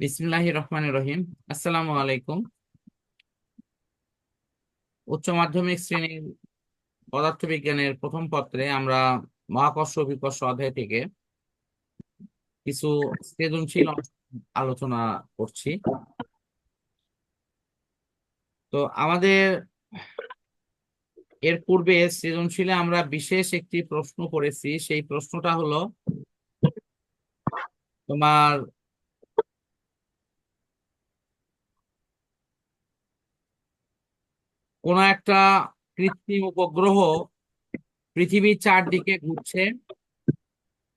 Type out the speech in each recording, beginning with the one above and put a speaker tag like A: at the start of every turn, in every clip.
A: বিসমিল্লাহির রহমানির রহিম। আসসালামু আলাইকুম। উচ্চ মাধ্যমিক শ্রেণির পদার্থবিজ্ঞানের প্রথম পত্রে আমরা মহাকর্ষ, বিকর্ষ অধ্যায় থেকে কিছু সৃজনশীল আলোচনা করছি। তো আমাদের এর পূর্বে সৃজনশীলে আমরা বিশেষ একটি প্রশ্ন করেছি। সেই প্রশ্নটা হলো, তোমার কোন একটা কৃত্রিম উপগ্রহ পৃথিবীর চারদিকে ঘুরছে,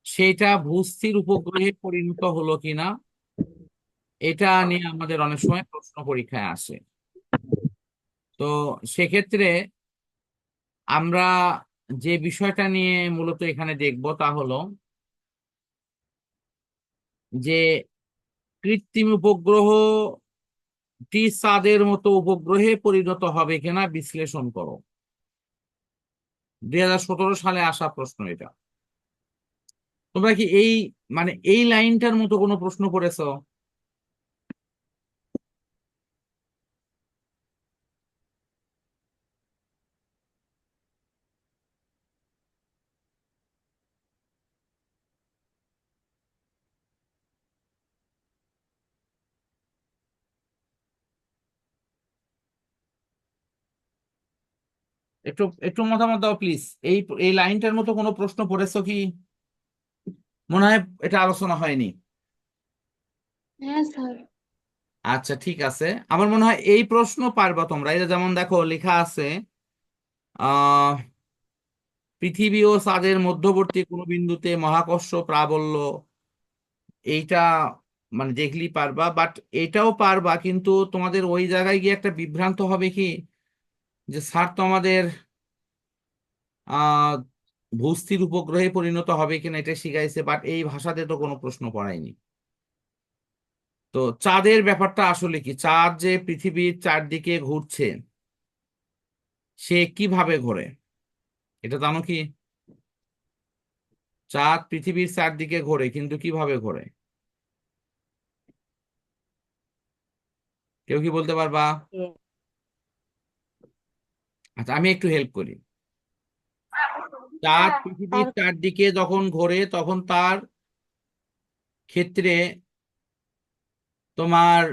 A: সেটা ভূস্থির উপগ্রহে পরিণত হলো কিনা, এটা নিয়ে আমাদের অনেক সময় প্রশ্ন পরীক্ষায় আসে। তো সেক্ষেত্রে আমরা যে বিষয়টা নিয়ে মূলত এখানে দেখব তা হলো যে কৃত্রিম উপগ্রহটি চাঁদের মতো উপগ্রহে পরিণত হবে কিনা বিশ্লেষণ করো। দুই হাজার সতেরো সালে আসা প্রশ্ন এটা। তোমরা কি এই মানে এই লাইনটার মতো কোনো প্রশ্ন করেছ? একটু একটু মতামত দাও প্লিজ এই এই লাইনটার মতো কোনো প্রশ্ন পড়েছো কি? মনে হয় এটা আলোচনা হয়নি।
B: হ্যাঁ স্যার।
A: আচ্ছা ঠিক আছে। আমার মনে হয় এই প্রশ্ন পারবা তোমরা। এটা যেমন দেখো লেখা আছে আহ পৃথিবী ও চাঁদের মধ্যবর্তী কোনো বিন্দুতে মহাকর্ষ প্রাবল্য এইটা মানে দেখলেই পারবা বাট এটাও পারবা কিন্তু তোমাদের ওই জায়গায় গিয়ে একটা বিভ্রান্ত হবে কি? যে স্যার তো আমাদের ভূস্থির উপগ্রহে পরিণত হবে কিনা এটা শিখাইছে বাট এই ভাষাতে তো কোনো প্রশ্ন পড়ায়নি তো চাঁদের ব্যাপারটা আসলে কি? চাঁদ যে পৃথিবীর চারদিকে ঘুরছে, সে কীভাবে ঘোরে? এটা জানো কি? চাঁদ পৃথিবীর চারদিকে ঘোরে, কিন্তু কীভাবে ঘোরে? কেউ কি বলতে পারবা? আচ্ছা আমি একটু হেল্প করি। চাঁদ পৃথিবীর চারদিকে যখন ঘোরে তখন তার ক্ষেত্রে তোমার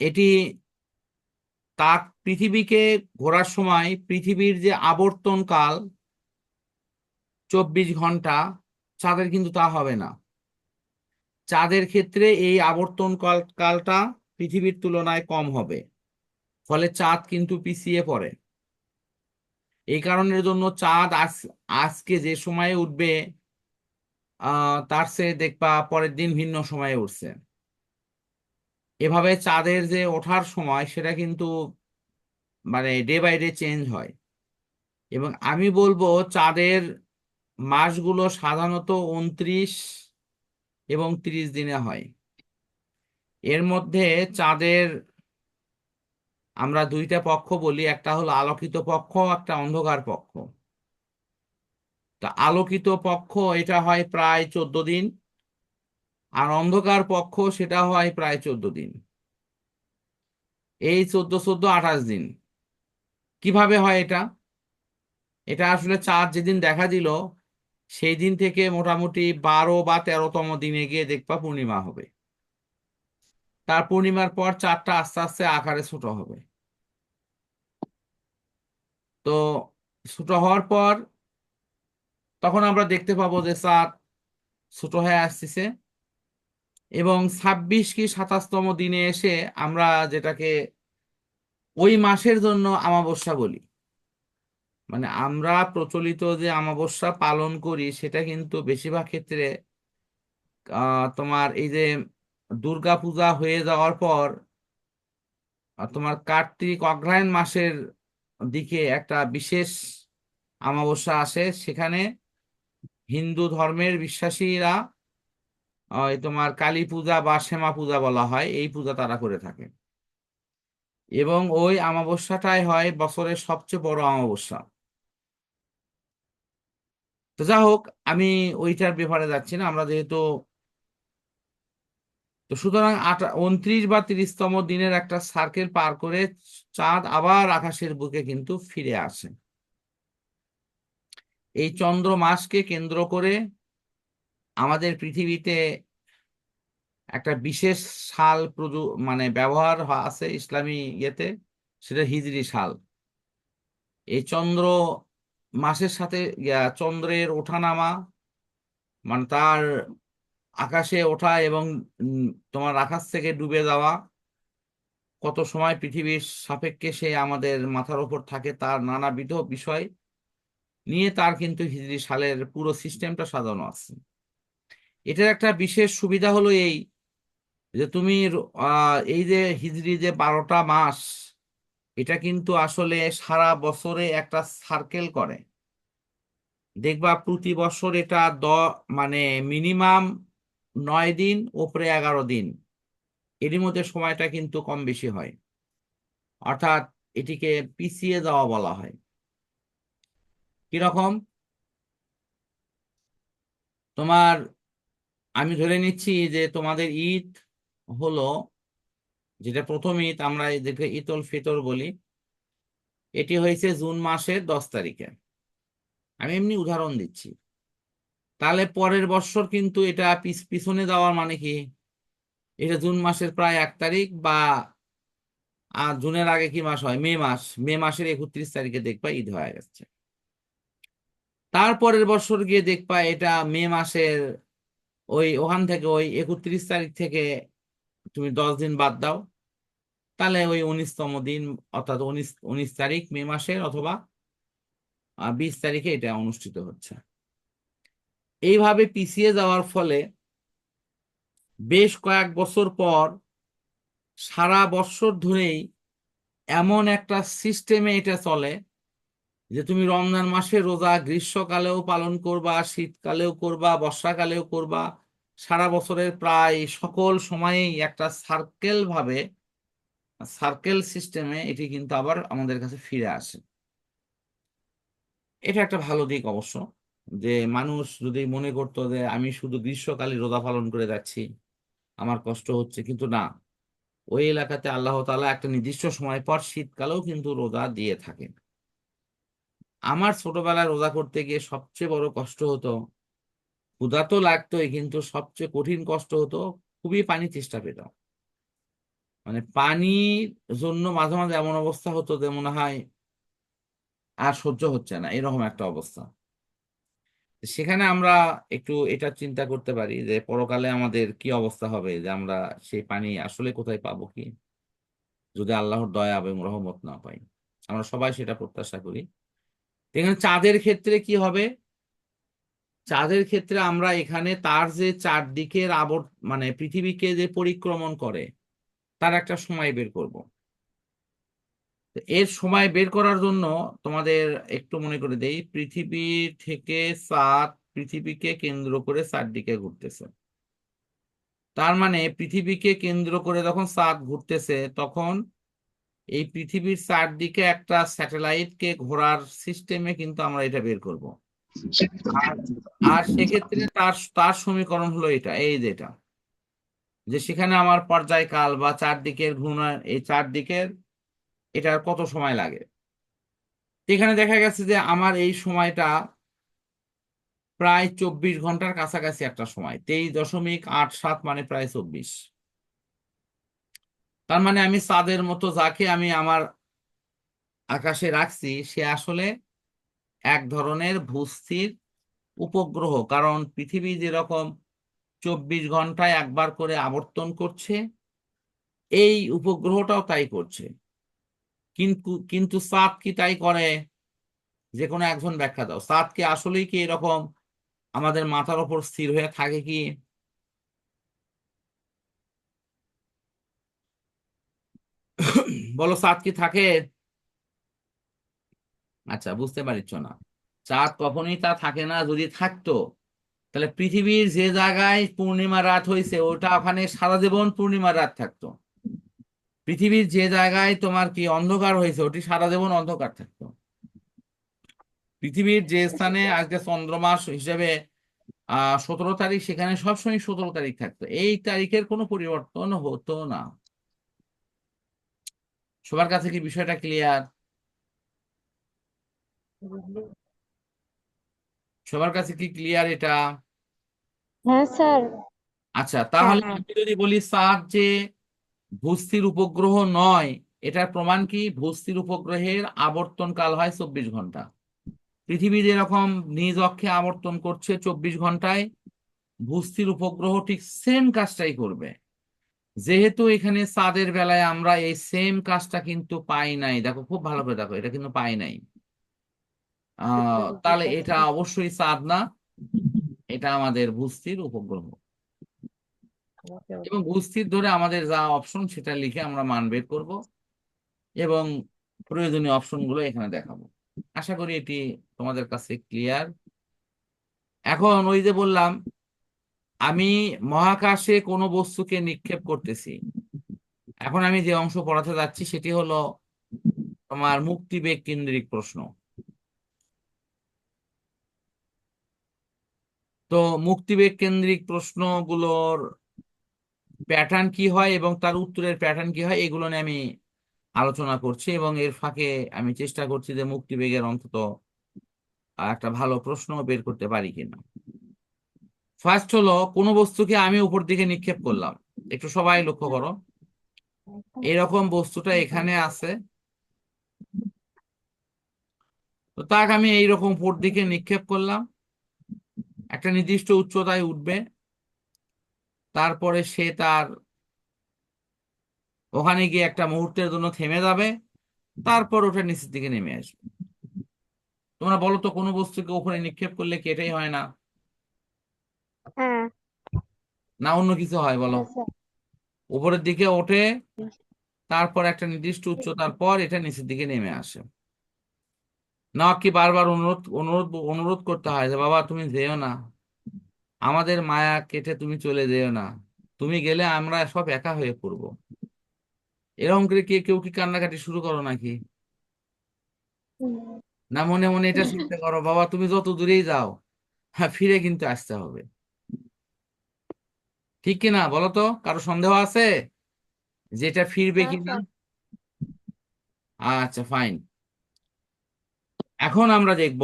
A: এটি তার পৃথিবীকে ঘোরার সময় পৃথিবীর যে আবর্তন কাল চব্বিশ ঘণ্টা চাঁদের কিন্তু তা হবে না। চাঁদের ক্ষেত্রে এই আবর্তন কাল কালটা পৃথিবীর তুলনায় কম হবে। ফলে চাঁদ কিন্তু পিছিয়ে পড়ে। এই কারণের জন্য চাঁদ আজ, আজকে যে সময়ে উঠবে তার সে দেখবা পরের দিন ভিন্ন সময়ে উঠছে। এভাবে চাঁদের যে ওঠার সময়, সেটা কিন্তু মানে ডে বাই ডে চেঞ্জ হয়। এবং আমি বলব চাঁদের মাসগুলো সাধারণত উনত্রিশ এবং তিরিশ দিনে হয়। এর মধ্যে চাঁদের আমরা দুইটা পক্ষ বলি, একটা হলো আলোকিত পক্ষ, একটা অন্ধকার পক্ষ। তা আলোকিত পক্ষ, এটা হয় প্রায় চোদ্দ দিন, আর অন্ধকার পক্ষ, সেটা হয় প্রায় চোদ্দ দিন। এই চোদ্দ চোদ্দ আঠাশ দিন। কীভাবে হয় এটা? এটা আসলে চাঁদ যেদিন দেখা দিল, সেই দিন থেকে মোটামুটি বারো বা তেরোতম দিনে গিয়ে দেখবা পূর্ণিমা হবে। তার পূর্ণিমার পর চাঁদটা আস্তে আস্তে আকারে ছোট হবে। তো ছোট হওয়ার পর তখন আমরা দেখতে পাবো যে চাঁদ ছোট হয়ে আসতেছে এবং ছাব্বিশ কি সাতাশতম দিনে এসে আমরা যেটাকে ওই মাসের জন্য আমাবস্যা বলি। মানে আমরা প্রচলিত যে আমাবস্যা পালন করি সেটা কিন্তু বেশিরভাগ ক্ষেত্রে তোমার এই যে দুর্গা পূজা হয়ে যাওয়ার পর তোমার কার্তিক অগ্রহায়ণ মাসের দিকে একটা বিশেষ আমাবস্যা আসে। সেখানে হিন্দু ধর্মের বিশ্বাসীরা ওই তোমার কালী পূজা বা শ্যামা পূজা বলা হয়, এই পূজা তারা করে থাকে। এবং ওই আমাবস্যাটাই হয় বছরের সবচেয়ে বড় আমাবস্যা তো যা হোক, আমি ওইটার ব্যাপারে যাচ্ছি না। আমরা যেহেতু তো সুতরাং উনত্রিশ বা তিরিশতম দিনের একটা সার্কেল পার করে চাঁদ আবার আকাশের বুকে কিন্তু ফিরে আসে। এই চন্দ্র মাসকে কেন্দ্র করে আমাদের পৃথিবীতে একটা বিশেষ সাল প্রযু মানে ব্যবহার আছে ইসলামী ইয়েতে, সেটা হিজরি সাল। এই চন্দ্র মাসের সাথে চন্দ্রের ওঠানামা মানে তার আকাশে ওঠা এবং তোমার আকাশ থেকে ডুবে যাওয়া, কত সময় পৃথিবীর সাপেক্ষে সে আমাদের মাথার ওপর থাকে তার নানাবিধ বিষয় নিয়ে তার কিন্তু হিজড়ি সালের পুরো সিস্টেমটা সাজানো আছে। এটার একটা বিশেষ সুবিধা হলো এই যে তুমি এই যে হিজড়ি যে বারোটা মাস, এটা কিন্তু আসলে সারা বছরে একটা সার্কেল করে। দেখবা প্রতি বছর এটা দ মানে মিনিমাম নয় দিন, ওপরে এগারো দিন। এরই মধ্যে সময়টা কিন্তু কম বেশি হয়। অর্থাৎ এটিকে পিছিয়ে যাওয়া বলা হয়। কীরকম তোমার, আমি ধরে নিচ্ছি যে তোমাদের ঈদ হলো, যেটা প্রথম ঈদ, আমরা এদেরকে উল ফিতর বলি। এটি হয়েছে জুন মাসের দশ তারিখে। আমি এমনি উদাহরণ দিচ্ছি। তাহলে পরের বছর কিন্তু এটা পিছ- পিছনে যাওয়ার মানে কি? এটা জুন মাসের প্রায় এক তারিখ বা জুনের আগে কি মাস হয়? মে মাস। মে মাসের একত্রিশ তারিখে দেখবা ঈদ হয়ে গেছে। তারপরের বছর গিয়ে দেখবা এটা মে মাসের ওই, ওখান থেকে ওই একত্রিশ তারিখ থেকে তুমি দশ দিন বাদ দাও। তাহলে ওই উনিশতম দিন অর্থাৎ উনিশ উনিশ তারিখ মে মাসের অথবা বিশ তারিখে এটা অনুষ্ঠিত হচ্ছে। এইভাবে পিছিয়ে যাওয়ার ফলে বেশ কয়েক বছর পর সারা বছর ধরেই এমন একটা সিস্টেমে এটা চলে যে তুমি রমজান মাসে রোজা গ্রীষ্মকালেও পালন করবা, শীতকালেও করবা, বর্ষাকালেও করবা। সারা বছরের প্রায় সকল সময়েই একটা সার্কেল ভাবে সার্কেল সিস্টেমে এটি কিন্তু আবার আমাদের কাছে ফিরে আসে। এটা একটা ভালো দিক অবশ্য। যে মানুষ যদি মনে করতো যে আমি শুধু গ্রীষ্মকালে রোজা পালন করে যাচ্ছি, আমার কষ্ট হচ্ছে, কিন্তু না। ওই এলাকাতে আল্লাহ তাআলা একটা নির্দিষ্ট সময় পর শীতকালেও কিন্তু রোজা দিয়ে থাকেন। আমার ছোটবেলায় রোজা করতে গিয়ে সবচেয়ে বড় কষ্ট হতো, ক্ষুধা তো লাগতোই, কিন্তু সবচেয়ে কঠিন কষ্ট হতো, খুবই পানি চেষ্টা পেতাম। মানে পানির জন্য মাঝে মাঝে এমন অবস্থা হতো যে মনে হয় আর সহ্য হচ্ছে না, এরকম একটা অবস্থা। সেখানে আমরা একটু এটা চিন্তা করতে পারি যে পরকালে আমাদের কি অবস্থা হবে? যে আমরা সেই পানি আসলে কোথায় পাবো কি? যদি আল্লাহর দয়া এবং রহমত না পাই। আমরা সবাই সেটা প্রত্যাশা করি। এখানে চাঁদের ক্ষেত্রে কি হবে? চাঁদের ক্ষেত্রে আমরা এখানে তার যে চারদিকের আবর্ত মানে পৃথিবীকে যে পরিক্রমণ করে, তার একটা সময় বের করব। এর সময় বের করার জন্য তোমাদের একটু মনে করে দেই, পৃথিবী থেকে চাঁদ পৃথিবীকে কেন্দ্র করে চারদিকে ঘুরতেছে। তার মানে পৃথিবীকে কেন্দ্র করে যখন চাঁদ ঘুরতেছে, তখন এই পৃথিবীর চারদিকে একটা স্যাটেলাইটকে ঘোরার সিস্টেমে কিন্তু আমরা এটা বের করব। আর সেক্ষেত্রে তার তার সমীকরণ হলো এটা, এই যেটা যে সেখানে আমার পর্যায়কাল বা চারদিকের ঘূর্ণায়ন এই চারদিকের এটার কত সময় লাগে? এখানে দেখা গেছে যে আমার এই সময়টা প্রায় চব্বিশ ঘণ্টার কাছাকাছি একটা সময়, তেইশ দশমিক আট সাত মানে প্রায় চব্বিশ। তার মানে আমি চাঁদের মতো যাকে আমি আমার আকাশে রাখছি, সে আসলে এক ধরনের ভূস্থির উপগ্রহ। কারণ পৃথিবী যেরকম চব্বিশ ঘন্টায় একবার করে আবর্তন করছে, এই উপগ্রহটাও তাই করছে। কিন্তু কিন্তু চাঁদ কি তাই করে? যে কোনো একজন ব্যাখ্যা দাও। চাঁদ কি আসলেই কি এরকম? আমাদের মাথার ওপর স্থির হয়ে থাকে কি? বলো চাঁদ কি থাকে? আচ্ছা বুঝতে পারছ না। চাঁদ কখনোই তা থাকে না, যদি থাকতো। তাহলে পৃথিবীর যে জায়গায় পূর্ণিমা রাত হয়েছে ওটা ওখানে সারা জীবন পূর্ণিমা রাত থাকতো। পৃথিবীর যে জায়গায় তোমার কি অন্ধকার হয়েছে ওটি সারা জীবন অন্ধকার থাকতো। পৃথিবীর যে স্থানে আজকে চন্দ্রমাস হিসেবে আহ সতেরো তারিখ সেখানে সবসময় সতেরো তারিখ থাকতো। এই তারিখের কোনো পরিবর্তন হতো না। সবার কাছে কি বিষয়টা ক্লিয়ার সবার কাছে কি ক্লিয়ার এটা?
B: হ্যাঁ স্যার।
A: আচ্ছা তাহলে
B: হ্যাঁ।
A: আমি যদি বলি চাঁদ যে ভূস্থির উপগ্রহ নয়। এটার প্রমাণ কি? ভূস্থির উপগ্রহের আবর্তন কাল হয় চব্বিশ ঘণ্টা। পৃথিবী যেরকম নিজ অক্ষে আবর্তন করছে চব্বিশ ঘন্টায়, ভূস্থির উপগ্রহ ঠিক সেম কাজটাই করবে। যেহেতু এখানে চাঁদের বেলায় আমরা এই সেম কাজটা কিন্তু পাই নাই। দেখো, খুব ভালো করে দেখো, এটা কিন্তু পাই নাই। তাহলে এটা অবশ্যই চাঁদ না, এটা আমাদের ভূস্থির উপগ্রহ। এবং ভূস্থির ধরে আমাদের যা অপশন সেটা লিখে আমরা মান বের করব এবং প্রয়োজনীয় অপশনগুলো এখানে দেখাবো। আশা করি এটি তোমাদের কাছে ক্লিয়ার এখন ওই যে বললাম, আমি মহাকাশে কোনো বস্তুকে নিক্ষেপ করতেছি। এখন আমি যে অংশ পড়াতে যাচ্ছি সেটি হলো তোমার মুক্তিবেগ কেন্দ্রিক প্রশ্ন। তো মুক্তিবেগ কেন্দ্রিক প্রশ্নগুলোর প্যাটার্ন কি হয় এবং তার উত্তরের প্যাটার্ন কি হয়, এগুলো নিয়ে আমি আলোচনা করছি এবং এর ফাঁকে আমি চেষ্টা করছি যে মুক্তিবেগের অন্তত একটা ভালো প্রশ্ন বের করতে পারি কিনা। ফার্স্ট হলো, কোনো বস্তুকে আমি উপর দিকে নিক্ষেপ করলাম। একটু সবাই লক্ষ্য করো। এরকম বস্তুটা এখানে আছে। তো তাকে আমি এইরকম উপর দিকে নিক্ষেপ করলাম। একটা নির্দিষ্ট উচ্চতায় উঠবে। তারপরে সে তার ওখানে গিয়ে একটা মুহূর্তের জন্য থেমে যাবে তারপর ওটা নিচের দিকে নেমে আসবে। তোমরা বলো তো কোনো বস্তুকে ওখানে নিক্ষেপ করলে কি এটাই হয় না?
B: হ্যাঁ।
A: না অন্য কিছু হয় বলো।
B: হ্যাঁ
A: উপরের দিকে ওঠে তারপর একটা নির্দিষ্ট উচ্চতার পর এটা নিচের দিকে নেমে আসে। না কি বারবার অনুরোধ অনুরোধ অনুরোধ করতে হয় যে বাবা তুমি যেও না। আমাদের মায়া কেটে তুমি চলে যেও না। তুমি গেলে আমরা সব একা হয়ে পড়ব। এরকম করে কে কেউ কি কান্নাকাটি শুরু করো নাকি? না মনে মনে এটা চিন্তা করো বাবা তুমি যত দূরেই যাও হ্যাঁ ফিরে কিন্তু আসতে হবে। ঠিক কি না বলো তো? কারও সন্দেহ আছে? যেটা ফিরবে কিনা? আচ্ছা ফাইন এখন আমরা দেখব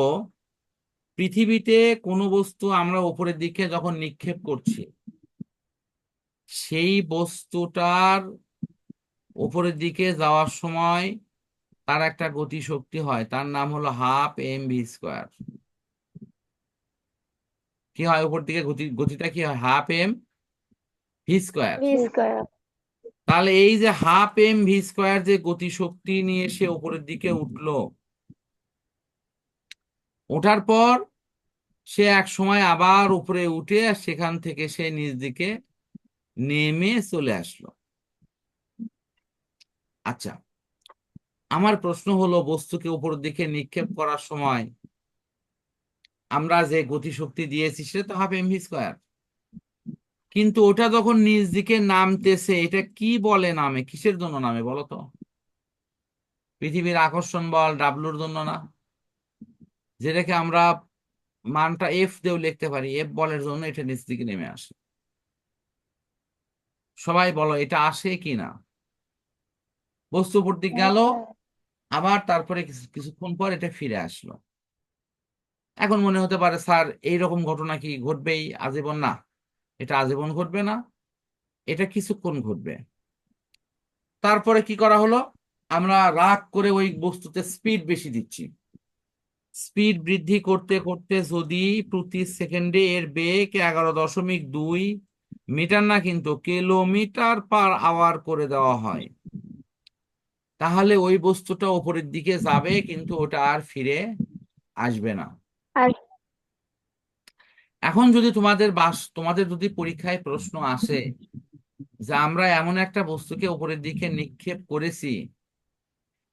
A: পৃথিবীতে কোনো বস্তু আমরা উপরের দিকে যখন নিক্ষেপ করছি সেই বস্তুটার উপরের দিকে যাওয়ার সময় তার একটা গতি শক্তি হয়। তার নাম হলো হাফ এম ভি স্কোয়ার। কি হয় উপর দিকে? গতি গতিটা কি হয়? Half M V square. তাহলে এই যে হাফ এম ভি স্কোয়ার যে গতি শক্তি নিয়ে সে উপরের দিকে উঠল ওঠার পর সে এক সময় আবার উপরে উঠে আর সেখান থেকে সে নিজ দিকে নেমে চলে আসলো। আচ্ছা আমার প্রশ্ন হলো, বস্তুকে উপর দিকে নিক্ষেপ করার সময় আমরা যে গতিশক্তি দিয়েছি, সেটা তো হাফ এম ভি স্কোয়ার কিন্তু ওটা যখন নিজ দিকে নামতেছে, এটা কি বলে নামে? কিসের জন্য নামে বলো তো? পৃথিবীর আকর্ষণ বল ডাবলুর জন্য না? যেটাকে আমরা মানটা এফ দিয়েও লিখতে পারি এফ বলের জন্য এটা নিচ দিকে নেমে আসে। সবাই বলো এটা আসে কি না বস্তু উপর দিক গেল আবার তারপরে কিছুক্ষণ পর এটা ফিরে আসলো। এখন মনে হতে পারে স্যার এইরকম ঘটনা কি ঘটবেই? আজীবন না। এটা আজীবন ঘটবে না এটা কিছুক্ষণ ঘটবে। তারপরে কি করা হলো? আমরা রাগ করে ওই বস্তুতে স্পিড বেশি দিচ্ছি। স্পিড বৃদ্ধি করতে করতে যদি প্রতি সেকেন্ডে এর বেগ এগারো দশমিক দুই মিটার না কিন্তু কিলোমিটার পার আওয়ার করে দেওয়া হয় তাহলে ওই বস্তুটা ওপরের দিকে যাবে কিন্তু ওটা আর ফিরে আসবে না। এখন যদি তোমাদের বাস তোমাদের যদি পরীক্ষায় প্রশ্ন আসে যে আমরা এমন একটা বস্তুকে উপরের দিকে নিক্ষেপ করেছি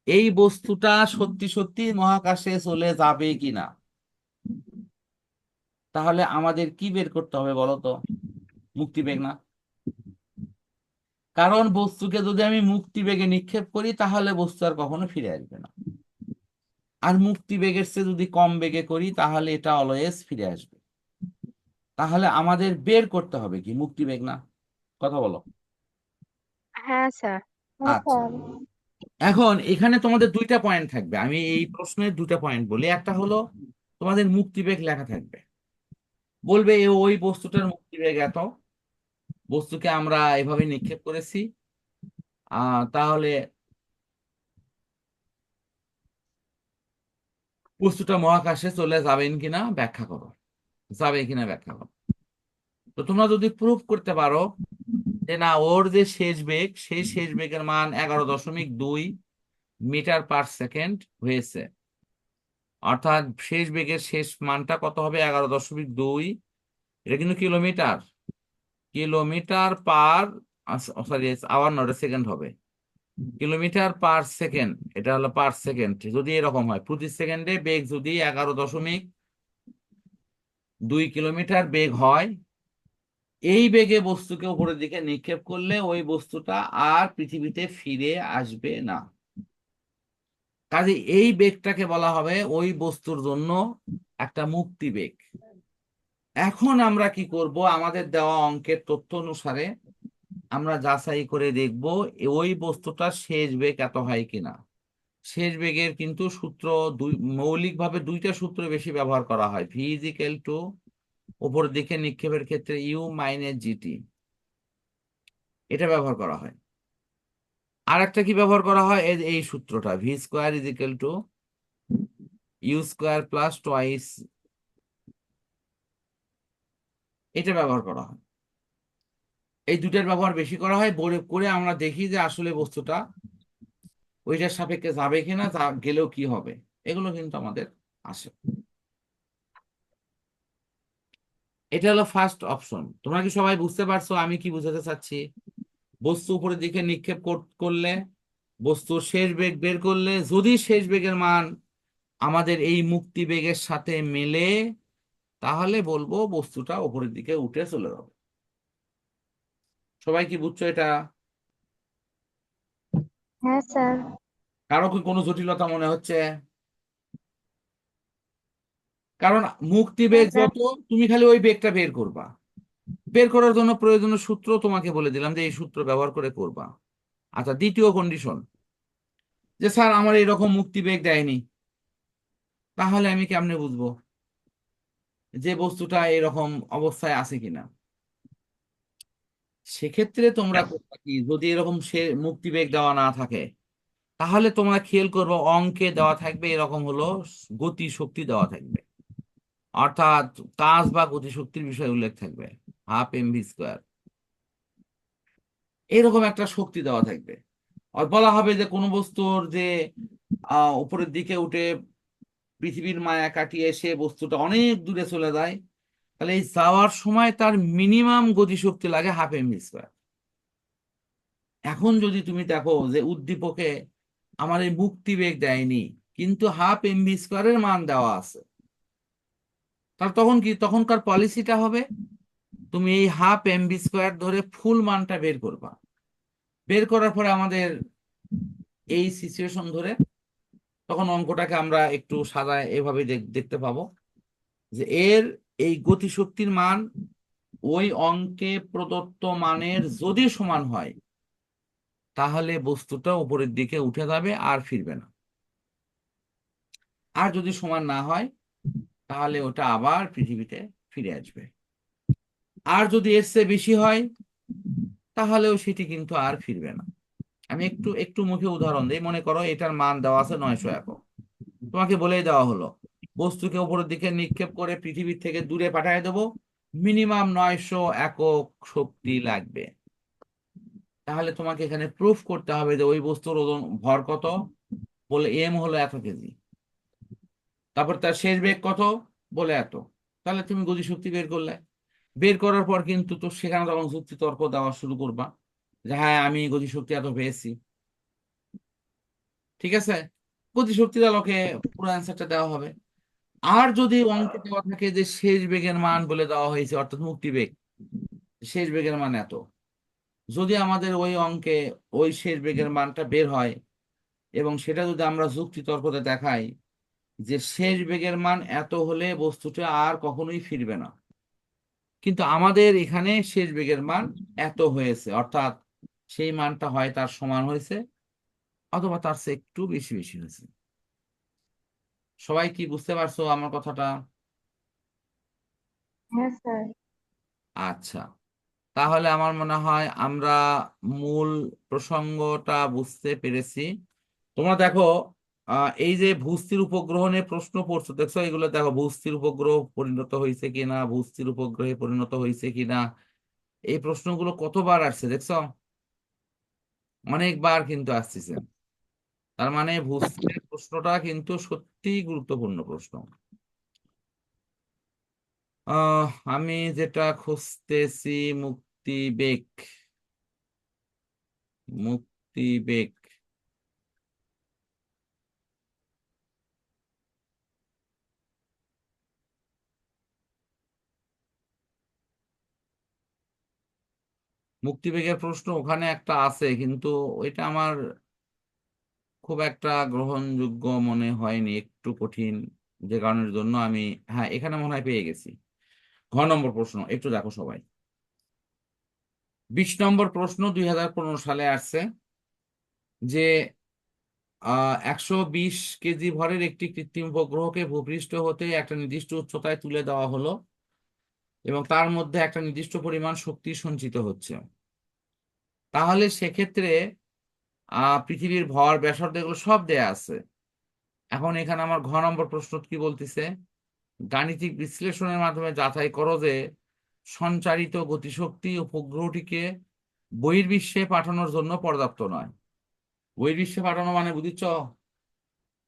A: এই বস্তুটা সত্যি সত্যি মহাকাশে চলে যাবে কিনা? তাহলে আমাদের কি বের করতে হবে বলতো তো? মুক্তিবেগ না? কারণ বস্তুকে যদি আমি মুক্তিবেগে নিক্ষেপ করি তাহলে বস্তু আর কখনো ফিরে আসবে না। আর মুক্তি বেগের চেয়ে যদি কম বেগে করি তাহলে এটা অলওয়েজ ফিরে আসবে। তাহলে আমাদের বের করতে হবে কি? মুক্তি বেগ না? কথা বলো।
B: হ্যাঁ স্যার
A: আচ্ছা। এখন এখানে তোমাদের দুইটা পয়েন্ট থাকবে। আমি এই প্রশ্নের দুইটা পয়েন্ট বলি। একটা হলো, তোমাদের মুক্তিবেগ লেখা থাকবে। বলবে, এ ওই বস্তুটার মুক্তিবেগ এত। বস্তুকে আমরা এভাবে নিক্ষেপ করেছি। আহ তাহলে বস্তুটা মহাকাশে চলে যাবেন কিনা ব্যাখ্যা করো। যাবে কিনা ব্যাখ্যা করো। তো তোমরা যদি প্রুফ করতে পারো যে না, ওর যে শেষ বেগ, সেই শেষ বেগের মান এগারো দশমিক দুই মিটার পার সেকেন্ড হয়েছে। অর্থাৎ শেষ বেগের শেষ মানটা কত হবে? এগারো দশমিক দুই। এটা কিন্তু kilometre. Kilometre per sorry hour not second হবে। কিলোমিটার পার সেকেন্ড, এটা হলো পার সেকেন্ড। যদি এরকম হয়, প্রতি সেকেন্ডে বেগ যদি এগারো দশমিক দুই কিলোমিটার বেগ হয় এই বেগে বস্তুকে উপরের দিকে নিক্ষেপ করলে ওই বস্তুটা আর পৃথিবীতে ফিরে আসবে না। কাজে এই বেগটাকে বলা হবে ওই বস্তুর জন্য একটা মুক্তি বেগ। এখন আমরা কি করব? আমাদের দেওয়া অঙ্কের তথ্য অনুসারে আমরা যাচাই করে দেখব ওই বস্তুটার শেষ বেগ এত হয় কিনা। শেষ বেগের কিন্তু সূত্র দুই, মৌলিকভাবে দুইটা সূত্র বেশি ব্যবহার করা হয়। ইকুয়াল টু উপরের দিকে নিক্ষেপের ক্ষেত্রে ইউ মাইনাস জিটি এটা ব্যবহার করা হয়। আর একটা কি ব্যবহার করা হয়? এই সূত্রটা V square is equal to U square plus twice এটা ব্যবহার করা হয়। এই দুটার ব্যবহার বেশি করা হয়। বলে, করে আমরা দেখি যে আসলে বস্তুটা ওইটার সাপেক্ষে যাবে কিনা গেলেও কি হবে? এগুলো কিন্তু আমাদের আসে। এটা হলো ফার্স্ট অপশন তোমরা কি সবাই বুঝতে পারছ আমি কি বুঝাতে চাচ্ছি? বস্তু উপরের দিকে নিক্ষেপ করলে বস্তুর শেষ বেগ বের করলে যদি শেষ বেগের মান আমাদের এই মুক্তি বেগের সাথে মেলে তাহলে বলব বস্তুটা উপরের দিকে উঠে চলে যাবে। সবাই কি বুঝছ এটা?
B: হ্যাঁ স্যার।
A: কারও কি কোনো জটিলতা মনে হচ্ছে? কারণ মুক্তি বেগ যত তুমি খালি ওই বেগটা বের করবা। বের করার জন্য প্রয়োজনীয় সূত্র তোমাকে বলে দিলাম যে এই সূত্র ব্যবহার করে করবা। আচ্ছা দ্বিতীয় কন্ডিশন যে স্যার আমার এরকম মুক্তি বেগ দেয়নি। তাহলে আমি কেমনে বুঝব যে বস্তুটা এরকম অবস্থায় আছে কিনা? সেক্ষেত্রে তোমরা কি যদি এরকম সে মুক্তি বেগ দেওয়া না থাকে তাহলে তোমরা খেয়াল করব অঙ্কে দেওয়া থাকবে এরকম হলো গতি শক্তি দেওয়া থাকবে। অর্থাৎ কাজ বা গতি শক্তির বিষয়ে উল্লেখ থাকবে, হাফ এম ভি স্কোয়ার। এরকম একটা শক্তি দেওয়া থাকবে। বলা হবে যে কোনো বস্তুর যে উপরের দিকে উঠে পৃথিবীর মায়া কাটিয়ে সে বস্তুটা অনেক দূরে চলে যায়, তাহলে এই যাওয়ার সময় তার মিনিমাম গতিশক্তি লাগে হাফ এম ভি স্কোয়ার। এখন যদি তুমি দেখো যে উদ্দীপকে আমার এই মুক্তি বেগ দেয়নি, কিন্তু হাফ এম ভি স্কোয়ারের মান দেওয়া আছে। তাহলে তখন কি, তখনকার পলিসিটা হবে? তুমি এই হাফ এম ভি স্কোয়ার ধরে ফুল মানটা বের করবা। বের করার পরে আমাদের এই সিচুয়েশন ধরে তখন অঙ্কটাকে আমরা একটু সাজায় এভাবে দেখ- দেখতে পাবো যে এর এই গতিশক্তির মান ওই অঙ্কে প্রদত্ত মানের যদি সমান হয়, তাহলে বস্তুটা উপরের দিকে উঠে যাবে আর ফিরবে না। আর যদি সমান না হয় তাহলে ওটা আবার পৃথিবীতে ফিরে আসবে। আর যদি এর চেয়ে বেশি হয়, তাহলেও সেটি কিন্তু আর ফিরবে না। আমি একটু একটু মুখে উদাহরণ দিই। মনে করো এটার মান দেওয়া আছে নয়শো একক। তোমাকে বলেই দেওয়া হলো, বস্তুকে উপরের দিকে নিক্ষেপ করে পৃথিবীর থেকে দূরে পাঠিয়ে দেবো। মিনিমাম নয়শো একক শক্তি লাগবে। তাহলে তোমাকে এখানে প্রুফ করতে হবে যে ওই বস্তুর ওজন ভর কত। বলে এম হলো এত কেজি। তারপর তার শেষ বেগ কত? বলে এত। তাহলে তুমি গতিশক্তি বের করলে। বের করার পর কিন্তু তো সেখানে তখন যুক্তি তর্ক দেওয়া শুরু করবা যে হ্যাঁ আমি গতিশক্তি এত পেয়েছি। ঠিক আছে? গতি গতিশক্তির আলোকে পুরো অ্যান্সারটা দেওয়া হবে। আর যদি অঙ্কে দেওয়া থাকে যে শেষ বেগের মান বলে দেওয়া হয়েছে, অর্থাৎ মুক্তি বেগ, শেষ বেগের মান এত। যদি আমাদের ওই অঙ্কে ওই শেষ বেগের মানটা বের হয় এবং সেটা যদি আমরা যুক্তি তর্কতে দেখাই যে শেষ বেগের মান এত হলে বস্তুটা আর কখনোই ফিরবে না। কিন্তু আমাদের এখানে শেষ বেগের মান এত হয়েছে অর্থাৎ সেই মানটা হয় তার সমান হয়েছে অথবা তার চেয়ে একটু বেশি বেশি হয়েছে। সবাই কি বুঝতে পারছ আমার কথাটা?
B: হ্যাঁ
A: আচ্ছা তাহলে আমার মনে হয় আমরা মূল প্রসঙ্গটা বুঝতে পেরেছি। তোমরা দেখো এই যে ভূস্থির উপগ্রহ নিয়ে প্রশ্ন পড়ছো, দেখছ? এগুলো দেখো, ভূস্থির উপগ্রহ পরিণত হয়েছে কিনা, ভূস্থির উপগ্রহে পরিণত হয়েছে কিনা? এই প্রশ্নগুলো কতবার আসছে, দেখছ? অনেকবার কিন্তু আসতেছে। তার মানে ভূস্থিরের প্রশ্নটা কিন্তু সত্যিই গুরুত্বপূর্ণ প্রশ্ন। আমি যেটা খুঁজতেছি মুক্তি বেগ মুক্তি বেগ মুক্তিবেগের প্রশ্ন ওখানে একটা আছে, কিন্তু ওইটা আমার খুব একটা গ্রহণযোগ্য মনে হয়নি, একটু কঠিন যে কারণের জন্য আমি হ্যাঁ এখানে মনে হয় পেয়ে গেছি। ঘ নম্বর প্রশ্ন, একটু দেখো সবাই। বিশ নম্বর প্রশ্ন দুই হাজার পনেরো সালে আসছে যে একশো বিশ কেজি ভরের একটি কৃত্রিম উপগ্রহকে ভূপৃষ্ঠ হতে একটা নির্দিষ্ট উচ্চতায় তুলে দেওয়া হলো এবং তার মধ্যে একটা নির্দিষ্ট পরিমাণ শক্তি সঞ্চিত হচ্ছে। তাহলে সেক্ষেত্রে পৃথিবীর ভর, ব্যাসার্ধ এগুলো সব দেয়া আছে। এখন এখানে আমার ঘ নম্বর প্রশ্ন কি বলতেছে? গাণিতিক বিশ্লেষণের মাধ্যমে যাচাই করো যে, সঞ্চারিত গতিশক্তি উপগ্রহটিকে বহির্বিশ্বে পাঠানোর জন্য পর্যাপ্ত নয়। বহির্বিশ্বে পাঠানো মানে বুঝিছ?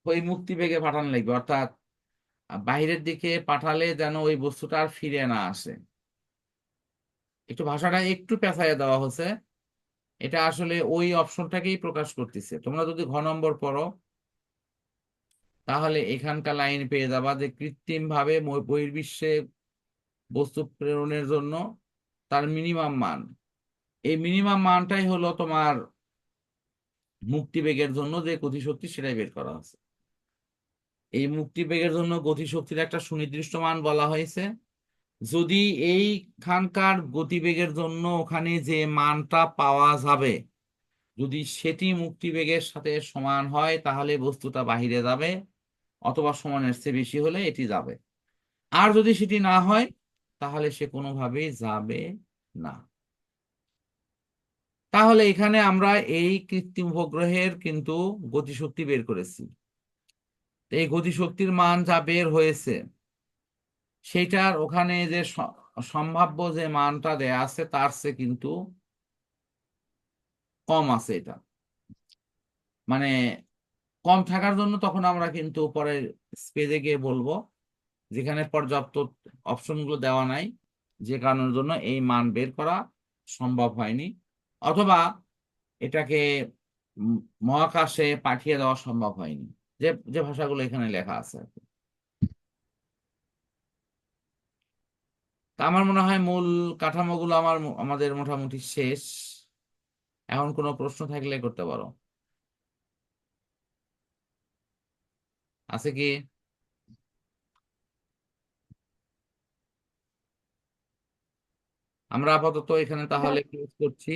A: ওই মুক্তি বেগে পাঠানো লাগবে। অর্থাৎ, বাইরের দিকে পাঠালে যেন ওই বস্তুটা আর ফিরে না আসে। একটু ভাষাটা একটু পেঁচাইয়া দেওয়া হচ্ছে এটা আসলে ওই অপশনটাকেই প্রকাশ করতেছে। তোমরা যদি ঘ নম্বর পড়ো, তাহলে এখানকার লাইন পেয়ে যাবা যে কৃত্রিম ভাবে বহির্বিশ্বে বস্তু প্রেরণের জন্য তার মিনিমাম মান। এই মিনিমাম মানটাই হলো তোমার মুক্তিবেগের জন্য যে গতিশক্তি সেটাই বের করা আছে এই মুক্তিবেগের জন্য গতিশক্তির একটা সুনির্দিষ্ট মান বলা হয়েছে। যদি এইখানকার গতিবেগের জন্য ওখানে যে মানটা পাওয়া যাবে, যদি সেটি মুক্তিবেগের সাথে সমান হয়, তাহলে বস্তুটা বাহিরে যাবে, অথবা সমানের চেয়ে বেশি হলে এটি যাবে। আর যদি সেটি না হয়, তাহলে সে কোনোভাবেই যাবে না। তাহলে এখানে আমরা এই কৃত্রিম উপগ্রহের কিন্তু গতিশক্তি বের করেছি। এই গতিশক্তির মান যা বের হয়েছে সেটার ওখানে যে সম্ভাব্য যে মানটা দেয়া আছে, তার চেয়ে কিন্তু কম আছে এটা মানে কম থাকার জন্য তখন আমরা কিন্তু পরে স্পেজে গিয়ে বলব, যেখানে পর্যাপ্ত অপশনগুলো দেওয়া নাই, যে কারণের জন্য এই মান বের করা সম্ভব হয়নি অথবা এটাকে মহাকাশে পাঠিয়ে দেওয়া সম্ভব হয়নি, যে যে ভাষাগুলো এখানে লেখা আছে আর কি। তা আমার মনে হয় মূল কাঠামোগুলো আমার আমাদের মোটামুটি শেষ। এখন কোনো প্রশ্ন থাকলে করতে পারো। আছে কি? আমরা আপাতত এখানে তাহলে ক্লোজ করছি।